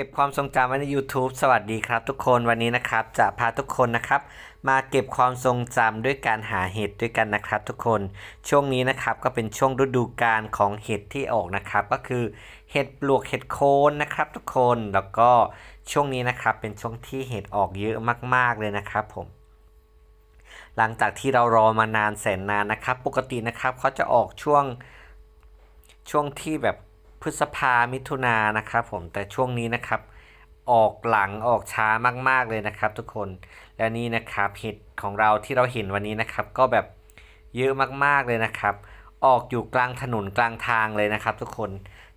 ก็บความทรงจำไว้ใน YouTube สวัสดีครับทุกคนวันนี้นะครับ จะพาทุกคนนะครับ มาเก็บความทรงจำด้วยการหาเห็ดด้วยกันนะครับ ทุกคนช่วงนี้นะครับก็เป็นช่วงฤดูกาลของเห็ดที่ออกนะครับ ก็คือเห็ดปลวกเห็ดโคนนะครับ ทุกคนแล้วก็ช่วงนี้นะครับ เป็นช่วงที่เห็ดออกเยอะมาก ๆเลยนะครับผมหลังจากที่เรารอมานานแสนนานนะครับ ปกตินะครับเขาจะออกช่วงช่วงที่แบบ พฤษภามิถุนานนะครับผมแต่ช่วงนี้นะครับออกหลังออกช้ามาก ๆเลยนะครับ ทุกคนและนี่นะครับเห็ดของเราที่เราเห็นวันนี้นะครับ ก็แบบเยอะมากๆเลยนะครับ ออกอยู่กลางถนนกลางทางเลยนะครับ ทุกคน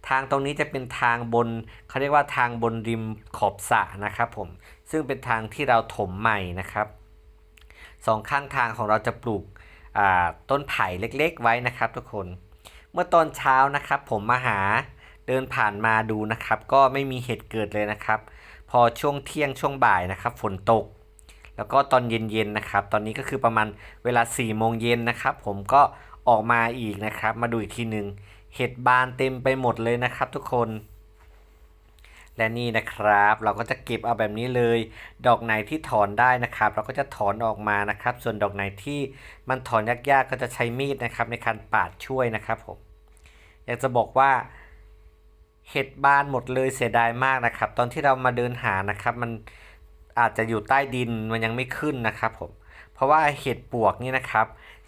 ทางตรงนี้จะเป็นทางบนเขาเรียกว่าทางบนริมขอบสระนะครับผมซึ่งเป็นทางที่เราถมใหม่นะครับสองข้างทางของเราจะปลูกต้นไผ่เล็ก ๆ ไว้นะครับ ทุกคน เมื่อตอนเช้านะครับ ผมมาหาเดินผ่านมาดูนะครับ ก็ไม่มีเหตุเกิดเลยนะครับ พอช่วงเที่ยงช่วงบ่ายนะครับ ฝนตก แล้วก็ตอนเย็นๆนะครับ ตอนนี้ก็คือประมาณเวลา4ี่โมงเย็นนะครับ ผมก็ออกมาอีกนะครับ มาดูอีกทีหนึ่งเห็ดบานเต็มไปหมดเลยนะครับ ทุกคน และนี่นะครับ เราก็จะเก็บเอาแบบนี้เลย ดอกไหนที่ถอนได้นะครับ เราก็จะถอนออกมานะครับ ส่วนดอกไหนที่มันถอนยากๆก็จะใช้มีดนะครับ ในการปาดช่วยนะครับผม อยากจะบอกว่าเห็ดบานหมดเลยเสียดายมากนะครับ ตอนที่เรามาเดินหานะครับ มันอาจจะอยู่ใต้ดินมันยังไม่ขึ้นนะครับผมเพราะว่าเห็ดปวกนี่นะครับ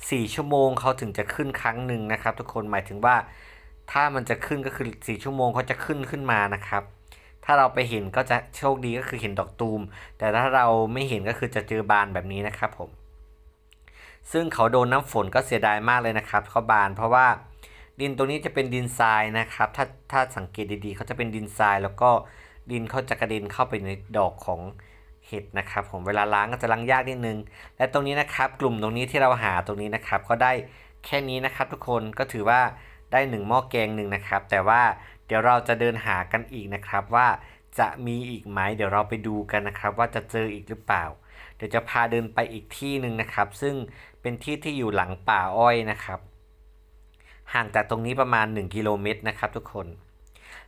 สี่ชั่วโมงเขาถึงจะขึ้นครั้งหนึ่งนะครับ ทุกคนหมายถึงว่าถ้ามันจะขึ้นก็คือสี่ชั่วโมงเขาจะขึ้นขึ้นมานะครับ ถ้าเราไปเห็นก็จะโชคดีก็คือเห็นดอกตูม แต่ถ้าเราไม่เห็นก็คือจะเจอบานแบบนี้นะครับผม ซึ่งเขาโดนน้ำฝนก็เสียดายมากเลยนะครับเขาบานเพราะว่า ดินตรงนี้จะเป็นดินทรายนะครับ ถ้าถ้าสังเกตดีๆเขาจะเป็นดินทราย แล้วก็ดินเขาจะกระเด็นเข้าไปในดอกของเห็ดนะครับ ผมเวลาล้างก็จะล้างยากนิดนึง และตรงนี้นะครับ กลุ่มตรงนี้ที่เราหาตรงนี้นะครับ ก็ได้แค่นี้นะครับ ทุกคนก็ถือว่าได้หนึ่งหม้อแกงหนึ่งนะครับ แต่ว่าเดี๋ยวเราจะเดินหากันอีกนะครับว่าจะมีอีกไหมเดี๋ยวเราไปดูกันนะครับ ว่าจะเจออีกหรือเปล่า เดี๋ยวจะพาเดินไปอีกที่หนึ่งนะครับ ซึ่งเป็นที่ที่อยู่หลังป่าอ้อยนะครับ ห่างจากตรงนี้ประมาณ 1 กิโลเมตรนะครับทุกคน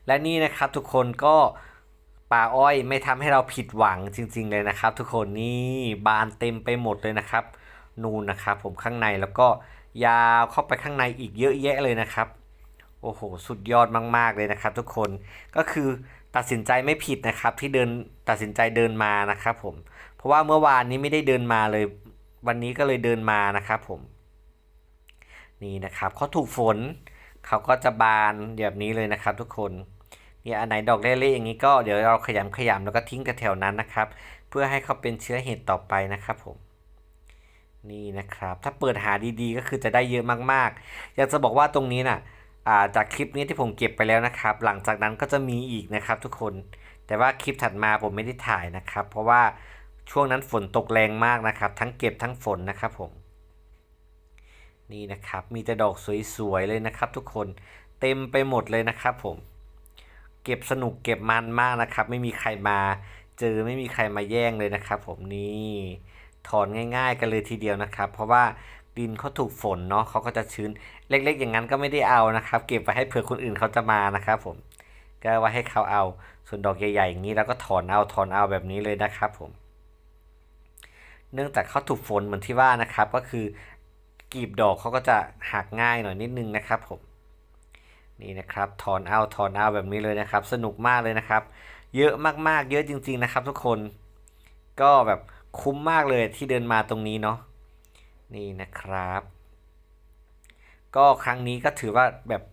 และนี่นะครับทุกคนก็ป่าอ้อยไม่ทำให้เราผิดหวังจริง ๆ เลยนะครับ ทุกคนนี่บานเต็มไปหมดเลยนะครับ นูนนะครับ ผมข้างในแล้วก็ยาวเข้าไปข้างในอีกเยอะแยะเลยนะครับ โอ้โห สุดยอดมาก ๆ เลยนะครับ ทุกคนก็คือตัดสินใจไม่ผิดนะครับ ที่เดินตัดสินใจเดินมานะครับ ผม เพราะว่าเมื่อวานนี้ไม่ได้เดินมาเลย วันนี้ก็เลยเดินมานะครับ ผม นี่นะครับเขาถูกฝนเขาก็จะบานแบบนี้เลยนะครับ ทุกคนนี่อันไหนดอกเล่ๆอย่างนี้ก็เดี๋ยวเราขยำขยำแล้วก็ทิ้งแถวนั้นนะครับ เพื่อให้เขาเป็นเชื้อเห็ดต่อไปนะครับผมนี่นะครับ ถ้าเปิดหาดีๆ ก็คือจะได้เยอะมากๆ อยากจะบอกว่าตรงนี้นะ่ะจากคลิปนี้ที่ผมเก็บไปแล้วนะครับ หลังจากนั้นก็จะมีอีกนะครับทุกคน แต่ว่าคลิปถัดมาผมไม่ได้ถ่ายนะครับ เพราะว่าช่วงนั้นฝนตกแรงมากนะครับ ทั้งเก็บทั้งฝนนะครับผม นี่นะครับ มีแต่ดอกสวยๆเลยนะครับทุกคนเต็มไปหมดเลยนะครับผม เก็บสนุกเก็บมันมากนะครับ ไม่มีใครมาเจอไม่มีใครมาแย่งเลยนะครับ ผมนี่ถอนง่าย ๆ กันเลยทีเดียวนะครับ เพราะว่าดินเขาถูกฝนเนาะเขาก็จะชื้นเล็ก ๆ อย่างนั้นก็ไม่ได้เอานะครับ เก็บไว้ให้เผื่อคนอื่นเขาจะมานะครับ ผม ก็ไว้ให้เขาเอาส่วนดอกใหญ่ๆอย่างนี้แล้วก็ถอนเอาถอนเอาแบบนี้เลยนะครับ ผม เนื่องจากเขาถูกฝนเหมือนที่ว่านะครับ ก็คือ กีบดอกเขาก็จะหักง่ายหน่อยนิดนึงนะครับผมนี่นะครับถอนเอาถอนเอาแบบนี้เลยนะครับ สนุกมากเลยนะครับ เยอะมากๆ เยอะจริง ๆนะครับ ทุกคนก็แบบคุ้มมากเลยที่เดินมาตรงนี้เนาะนี่นะครับ ก็ครั้งนี้ก็ถือว่าแบบ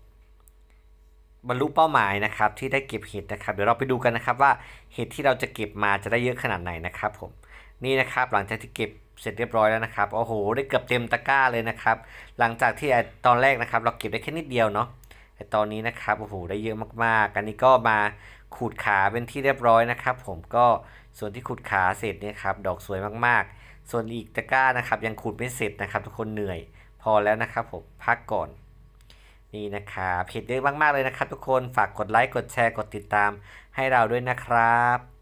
บรรลุเป้าหมายนะครับ ที่ได้เก็บเห็ดนะครับ เดี๋ยวเราไปดูกันนะครับว่าเห็ดที่เราจะเก็บมาจะได้เยอะขนาดไหนนะครับผม นี่นะครับหลังจากที่เก็บเสร็จเรียบร้อยแล้วนะครับโอ้โหได้เกือบเต็มตะกร้าเลยนะครับ หลังจากที่ตอนแรกนะครับ เราเก็บได้แค่นิดเดียวเนาะแต่ตอนนี้นะครับโอ้โหได้เยอะมากๆ อันนี้ก็มาขูดขาเป็นที่เรียบร้อยนะครับ ผมก็ส่วนที่ขูดขาเสร็จเนี่ยครับดอกสวยมากๆ ส่วนอีกตะกร้านะครับ ยังขูดไม่เสร็จนะครับ ทุกคนเหนื่อยพอแล้วนะครับผมพักก่อนนี่นะครับเพจเยอะมากๆเลยนะครับ ทุกคนฝากกดไลค์กดแชร์กดติดตามให้เราด้วยนะครับ